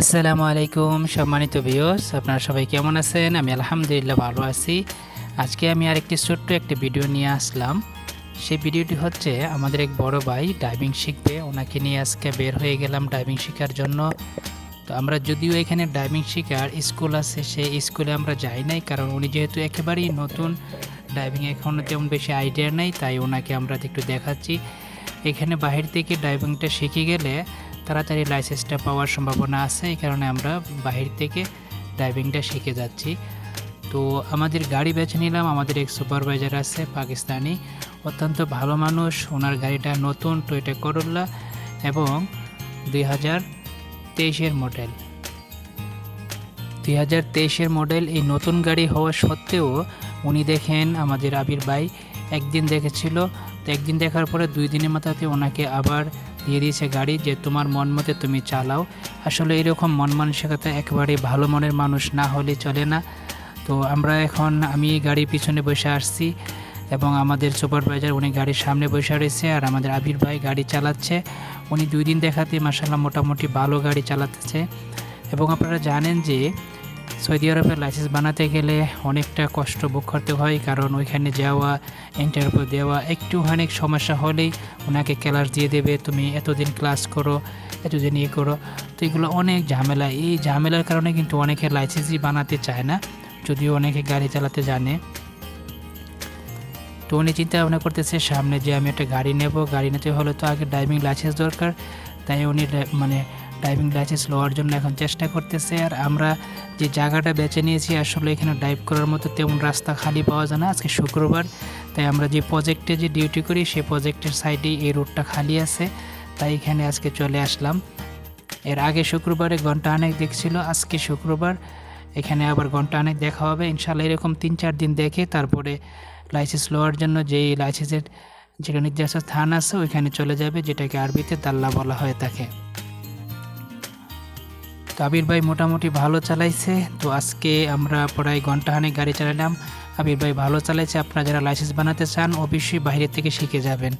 আসসালামু আলাইকুম, সম্মানিত ভিউস আপনারা সবাই কেমন আছেন? আমি আলহামদুলিল্লাহ ভালো আছি। আজকে আমি আরেকটি ছোট্ট একটি ভিডিও নিয়ে আসলাম। সেই ভিডিওটি হচ্ছে আমাদের এক বড় ভাই ডাইভিং শিখবে। ওনাকে নিয়ে আজকে বের হয়ে গেলাম ডাইভিং শেখার জন্য। তো আমরা যদিও এখানে ডাইভিং শেখার স্কুল আছে, সেই স্কুলে আমরা যাই নাই, কারণ উনি যেহেতু একেবারেই নতুন ডাইভিং এখনও তেমন বেশি আইডিয়া নেই, তাই ওনাকে আমরা একটু দেখাচ্ছি। এখানে বাহির থেকে ডাইভিংটা শিখে গেলে তাড়াতাড়ি লাইসেন্সটা পাওয়ার সম্ভাবনা আছে, এই কারণে আমরা বাহির থেকে ড্রাইভিংটা শিখে যাচ্ছি। তো আমাদের গাড়ি বেছে নিলাম, আমাদের এক সুপারভাইজার আছে, পাকিস্তানি। অত্যন্ত ভালো মানুষ, ওনার গাড়িটা নতুন টয়টা করোলা এবং দুই হাজার তেইশের মডেল দুই হাজার তেইশের মডেল এই নতুন গাড়ি হওয়া সত্ত্বেও উনি দেখেন আমাদের আবির ভাই একদিন দেখেছিল, তো একদিন দেখার পরে দুই দিনের মাথাতে ওনাকে আবার দিয়ে দিয়েছে গাড়ি যে তোমার মন মতে তুমি চালাও। আসলে এরকম মন মানসিকতা একেবারে ভালো মনের মানুষ না হলে চলে না। তো আমরা এখন, আমি গাড়ির পিছনে বসে আসছি এবং আমাদের সুপারভাইজার উনি গাড়ির সামনে বসে রয়েছে আর আমাদের আবির ভাই গাড়ি চালাচ্ছে। উনি দুই দিন দেখাতে মাসাল্লাহ মোটামুটি ভালো গাড়ি চালাতেছে। এবং আপনারা জানেন যে সৌদি আরবের লাইসেন্স বানাতে গেলে অনেকটা কষ্ট ভোগ করতে হয়, কারণ ওইখানে যাওয়া ইন্টারভিউ দেওয়া একটু অনেক সমস্যা হলেই ওনাকে ক্লাস দিয়ে দেবে, তুমি এতদিন ক্লাস করো, এতদিন ইয়ে করো। তো এগুলো অনেক ঝামেলা। এই ঝামেলার কারণে কিন্তু অনেকে লাইসেন্সই বানাতে চায় না, যদিও অনেকে গাড়ি চালাতে জানে। তো উনি চিন্তা ভাবনা করতেছে, সামনে যে আমি একটা গাড়ি নেব, গাড়ি নিতে হলে তো আগে ড্রাইভিং লাইসেন্স দরকার। তাই উনি মানে ড্রাইভিং লাইসেন্স লওয়ার জন্য এখন চেষ্টা করতেছে। আর আমরা যে জায়গাটা বেছে নিয়েছি, আসলে এখানে ড্রাইভ করার মতো তেমন রাস্তা খালি পাওয়া যায় না আজকে শুক্রবার। তাই আমরা যে প্রজেক্টে যে ডিউটি করি সেই প্রজেক্টের সাইডেই এই রোডটা খালি আছে। তাই এখানে আজকে চলে আসলাম। এর আগে শুক্রবারে ঘণ্টা অনেক দেখছিল, আজকে শুক্রবার। এখানে আবার ঘণ্টা অনেক দেখা হবে। ইনশাল্লাহ এরকম তিন চার দিন দেখে তারপরে লাইসেন্স লওয়ার জন্য যেই লাইসেন্সের যেটা নির্দিষ্ট স্থান আছে, ওইখানে চলে যাবে, যেটাকে আরবিতে তাল্লা বলা হয়ে থাকে আবির ভাই মোটামুটি ভালো চালাইছে। তো আজকে আমরা প্রায় ঘন্টাখানেক গাড়ি চালালাম। আবির ভাই ভালো চালাইছে। আপনারা যারা লাইসেন্স বানাতে চান, অবশ্যই বাইরে থেকে শিখে যাবেন।